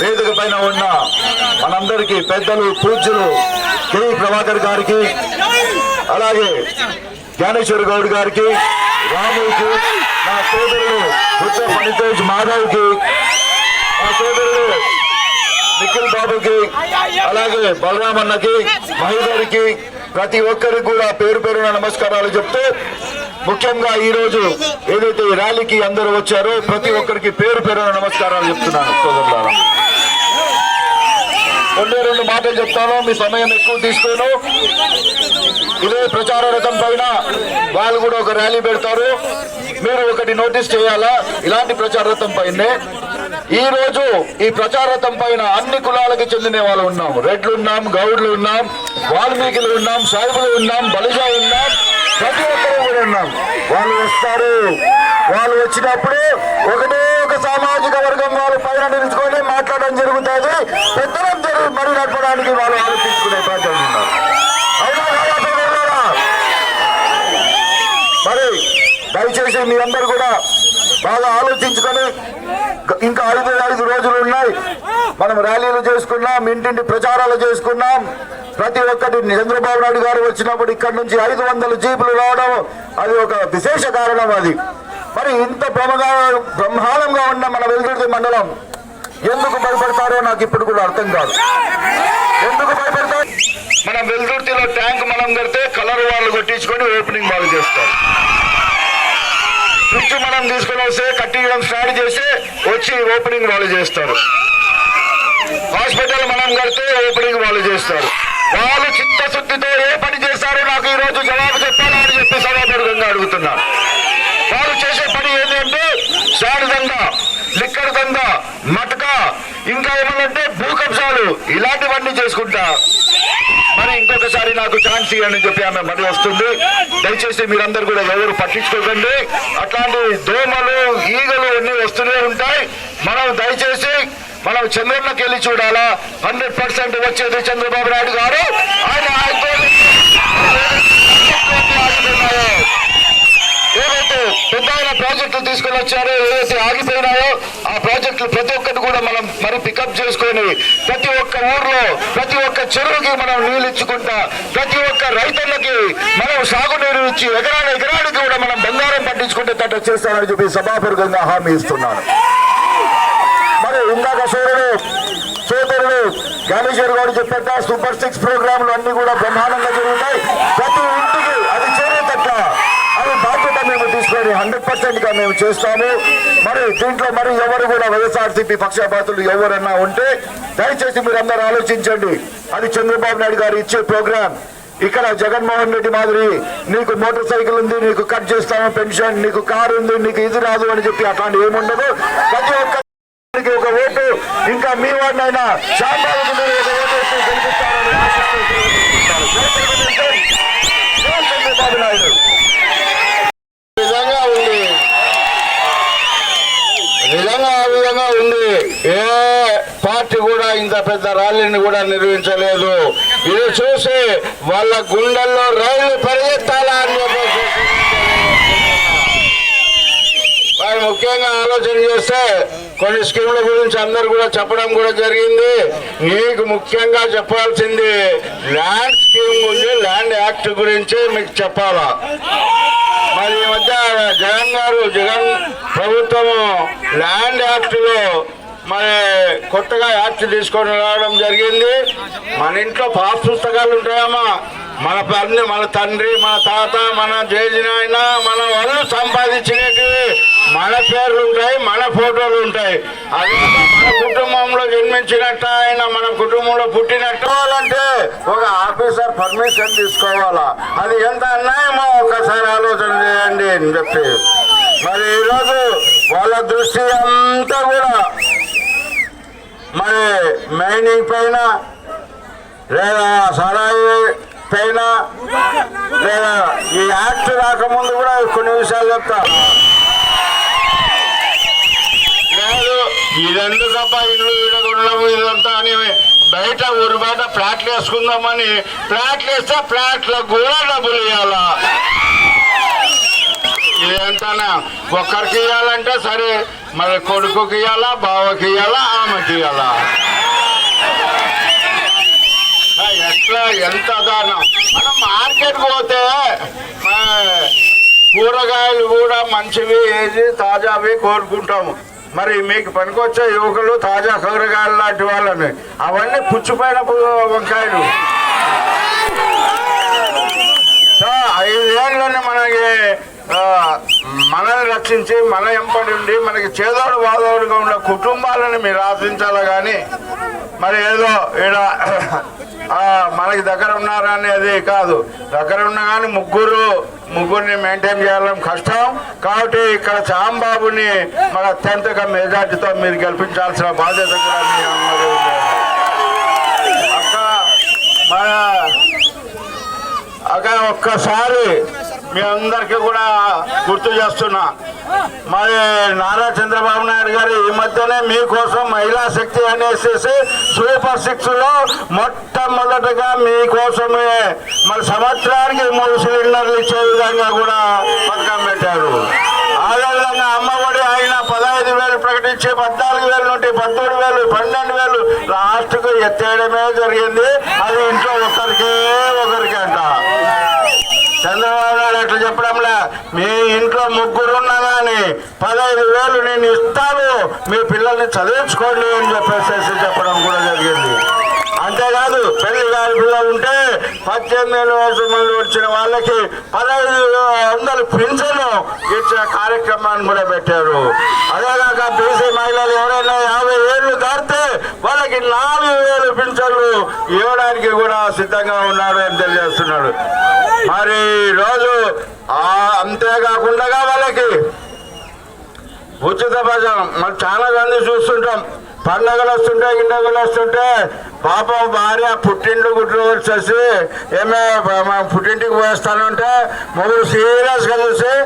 వేదిక పైన ఉన్న మనందరికీ పెద్దలు పూజ్యులు కె ప్రభాకర్ గారికి అలాగే జ్ఞానేశ్వర గౌడ్ గారికి రాముకి నా సోదరుడు బుద్ధ మణితేజ్ మాధవ్కి నా సోదరుడు నిఖిల్ బాబుకి అలాగే బలరామన్నకి మహిళకి ప్రతి ఒక్కరికి కూడా పేరు పేరున నమస్కారాలు చెప్తూ ముఖ్యంగా ఈ రోజు ఏదైతే ఈ ర్యాలీకి అందరూ వచ్చారో ప్రతి ఒక్కరికి పేరు పేరున నమస్కారాలు చెప్తున్నాను సోదరులారా. రెండే రెండు మాటలు చెప్తాను మీ సమయం ఎక్కువ తీసుకోను. ఇదే ప్రచార రథం పైన వాళ్ళు కూడా ఒక ర్యాలీ పెడతారు. మీరు ఒకటి నోటీస్ చేయాలా? ఇలాంటి ప్రచార రథం పైనే. ఈ రోజు ఈ ప్రచార రథం పైన అన్ని కులాలకు చెందిన వాళ్ళు ఉన్నాం. రెడ్లు ఉన్నాం గౌడ్లు ఉన్నాం వాల్మీకులు ఉన్నాం సాయిబులు ఉన్నాం బలిజా ఉన్నాం. ప్రతి ఒక్కరు ఉన్నాం వాళ్ళు వస్తారు. వాళ్ళు వచ్చినప్పుడు ఒకటే ఒక సామాజిక వర్గం వాళ్ళు పైన నిలుచుకొని మాట్లాడడం జరుగుతుంది. పెద్దలం జరుగు మరి నడపడానికి వాళ్ళు ఆలోచించుకునే బాధ్యత ఉన్నారు. మరి దయచేసి మీరందరూ కూడా బాగా ఆలోచించుకొని ఇంకా ఐదు ఐదు రోజులు ఉన్నాయి. మనం ర్యాలీలు చేసుకున్నాం ఇంటింటి ప్రచారాలు చేసుకున్నాం. ప్రతి ఒక్కటి చంద్రబాబు నాయుడు గారు వచ్చినప్పుడు ఇక్కడ నుంచి ఐదు వందల జీపులు రావడం అది ఒక విశేష కారణం అది. మరి ఇంత బ్రహ్మగా బ్రహ్మాండంగా ఉన్న మన వెలుగుడి మండలం ఎందుకు భయపడతారో నాకు ఇప్పుడు కూడా అర్థం కాదు. ఎందుకు భయపడతారు మనం వెల్దుర్తిలో ట్యాంక్ మనం కడితే కలర్ వాళ్ళు కొట్టించుకొని ఓపెనింగ్ వాళ్ళు చేస్తారు. ఫ్రిడ్జ్ మనం తీసుకొని వస్తే కట్టించడం స్టార్ట్ చేస్తే వచ్చి ఓపెనింగ్ వాళ్ళు చేస్తారు. హాస్పిటల్ మనం కడితే ఓపెనింగ్ వాళ్ళు చేస్తారు. వాళ్ళు చిత్తశుద్ధితో ఏ పని చేస్తారో నాకు ఈ రోజు జవాబు చెప్పాలా అని చెప్పి సభాపూర్వకంగా అడుగుతున్నాను వాళ్ళు చేసే పని ఏంటంటే షాడ్ లిక్కర్ దంద మటక ఇంకా ఏమన్నంటే భూకబ్జాలు ఇలాంటివన్నీ చేసుకుంటా. మరి ఇంకొకసారి నాకు ఛాన్స్ ఇవ్వని చెప్పి ఆమె మరి వస్తుంది. దయచేసి మీరందరూ కూడా ఎవరు పట్టించుకోకండి. అట్లాంటి దోమలు ఈగలు అన్ని వస్తూనే ఉంటాయి. మనం దయచేసి మనం చంద్రన్నకి వెళ్ళి చూడాలా? హండ్రెడ్ పర్సెంట్ వచ్చేది చంద్రబాబు నాయుడు గారు. ఆయన ఏవైతే పెద్ద ఆయన ప్రాజెక్టులు తీసుకొని వచ్చారో ఏవైతే ఆగిపోయినాయో ఆ ప్రాజెక్టులు ప్రతి ఒక్కటి కూడా మనం మరి పికప్ చేసుకొని ప్రతి ఒక్క ఊర్లో ప్రతి ఒక్క చెరువుకి మనం నీళ్ళు ఇచ్చుకుంటా ప్రతి ఒక్క రైతులకి మనం సాగునీరు ఇచ్చి ఎకరాల ఎకరానికి కూడా మనం బంగారం పట్టించుకుంటే తట్ట చేస్తామని చెప్పి సభాపూర్వకంగా హామీ ఇస్తున్నాను. ఇందాక సూర్యుడు సోదరుడు జ్ఞానేశ్వర్ గారు చెప్పాక సూపర్ సిక్స్ ప్రోగ్రాంలు అన్ని కూడా బ్రహ్మాండంగా జరుగుతాయి. ప్రతి ఇంటికి అది చేరేటట్ల అది బాధ్యత మేము తీసుకొని హండ్రెడ్ పర్సెంట్గా మేము చేస్తాము. మరి దీంట్లో మరి ఎవరు కూడా వైఎస్ఆర్సీపీ పక్షపాతులు ఎవరన్నా ఉంటే దయచేసి మీరు అందరూ ఆలోచించండి. అది చంద్రబాబు నాయుడు గారు ఇచ్చే ప్రోగ్రాం. ఇక్కడ జగన్మోహన్ రెడ్డి మాదిరి నీకు మోటార్ సైకిల్ ఉంది నీకు కట్ చేస్తాము పెన్షన్ నీకు కారు ఉంది నీకు ఇది రాదు అని చెప్పి అట్లాంటి ఏముండదు. ప్రతి ఒక్క వారికి ఒక ఓటు ఇంకా మీ వాడినైనా శాంబాబుకు మీరు ఒక ఓటు గెలిపిస్తారని చంద్రబాబు నాయుడు ఉంది నిజంగా ఆ విధంగా ఉంది. ఏ పార్టీ కూడా ఇంత పెద్ద ర్యాలీని కూడా నిర్వహించలేదు. ఇది చూసి వాళ్ళ గుండెల్లో రైళ్ళు పరిగెత్తాలా అని చెప్పేసి ఆయన ముఖ్యంగా ఆలోచన చేస్తే కొన్ని స్కీముల గురించి అందరు కూడా చెప్పడం కూడా జరిగింది. మీకు ముఖ్యంగా చెప్పాల్సింది ల్యాండ్ స్కీమ్ గురించి ల్యాండ్ యాక్ట్ గురించి మీకు చెప్పాలా? మరి ఈ మధ్య జగన్ గారు జగన్ ప్రభుత్వము ల్యాండ్ యాక్ట్లో మరి కొత్తగా యాక్ట్ తీసుకొని రావడం జరిగింది. మన ఇంట్లో పాస్ పుస్తకాలు ఉంటాయమ్మా. మన తల్లి మన తండ్రి మన తాత మన జేజినాయన మన వాళ్ళు సంపాదించినవి. మన పేర్లు ఉంటాయి మన ఫోటోలు ఉంటాయి. అది మన కుటుంబంలో జన్మించినట్ట ఆయన మన కుటుంబంలో పుట్టినట్టు. అంటే ఒక ఆఫీసర్ పర్మిషన్ తీసుకోవాలా? అది ఎంత అన్యాయమో ఒకసారి ఆలోచన చేయండి అని చెప్పి. మరి ఈరోజు వాళ్ళ దృష్టి అంతా కూడా మరి మైనింగ్ పైన లేదా సరాయి పైన లేదా ఈ యాక్ట్ రాకముందు కూడా కొన్ని విషయాలు చెప్తా. లేదు ఇదెందుకప్ప ఇల్లు విడగొండము ఇదంతా అని బయట ఊరు బయట ఫ్లాట్లు వేసుకుందామని ఫ్లాట్లు వేస్తే ఫ్లాట్లకు కూడా డబ్బులు ఇవ్వాలా ఇదంతానా ఒక్కరికి ఇవ్వాలంటే సరే మరి కొడుకుకి ఇవ్వాలా బావకి ఇవ్వాలా ఆమెకి ఇవ్వాలా ఇట్లా ఎంత దారుణం. మనం మార్కెట్ పోతే కూరగాయలు కూడా మంచివి ఏది తాజావి కోరుకుంటాము. మరి మీకు పనికొచ్చే యువకులు తాజా కూరగాయలు లాంటి వాళ్ళని. అవన్నీ పుచ్చిపోయిన వంకాయలు. సో ఐదేళ్ళని మనల్ని రక్షించి మన ఎంపడి ఉండి మనకి చేదోడు వాదోడుగా ఉన్న కుటుంబాలను మీరు ఆశించాలి కానీ మరి ఏదో ఈడ మనకి దగ్గర ఉన్నారా అనేది కాదు. దగ్గర ఉన్న కానీ ముగ్గురు ముగ్గురిని మెయింటైన్ చేయడం కష్టం. కాబట్టి ఇక్కడ చాంబాబుని మన అత్యంతగా మెజార్టీతో మీరు గెలిపించాల్సిన బాధ్యత కూడా మీ అక్క మన అక్కడ ఒక్కసారి మీ అందరికీ కూడా గుర్తు చేస్తున్నా. మరి నారా చంద్రబాబు నాయుడు గారు ఈ మధ్యనే మీకోసం మహిళా శక్తి అనేసి సూపర్ సిక్స్లో మొట్టమొదటగా మీకోసమే మరి సంవత్సరానికి మూడు సిలిండర్లు ఇచ్చే విధంగా కూడా పథకం పెట్టారు. అదేవిధంగా అమ్మఒడి ఆయన పదహైదు వేలు ప్రకటించి పద్నాలుగు వేలు నుండి పద్దెనిమిది వేలు పన్నెండు వేలు లాస్ట్కు ఎత్తేయడమే జరిగింది. అది ఇంట్లో ఒకరికే ఒకరికి అంట. ఇట్లా చెప్పడంలా మీ ఇంట్లో ముగ్గురు ఉన్నా కానీ పదహైదు వేలు నేను ఇస్తాను మీ పిల్లల్ని చదివించుకోండి అని చెప్పేసి చెప్పడం కూడా జరిగింది. అంతేకాదు పెళ్ళి కాని పిల్లలు ఉంటే పద్దెనిమిది వేల మంది వచ్చిన వాళ్ళకి పదహైదు వందలు పింఛను ఇచ్చే కార్యక్రమాన్ని కూడా పెట్టారు అదేగాక బీసీ మహిళలు ఎవరైనా యాభై ఏళ్ళు దాటితే వాళ్ళకి నాలుగు వేలు పింఛన్లు ఇవ్వడానికి కూడా సిద్ధంగా ఉన్నారు అని తెలియజేస్తున్నాడు. మరి రోజు అంతేకాకుండా వాళ్ళకి ఉచిత భజన. మరి చాలా మంది చూస్తుంటాం. పండగలు వస్తుంటే గిండగలు వస్తుంటే పాపం భార్య పుట్టింటి గుడ్లు వచ్చేసి ఏమే పుట్టింటికి పోయేస్తానంటే మొదలు సీరియస్గా చూసి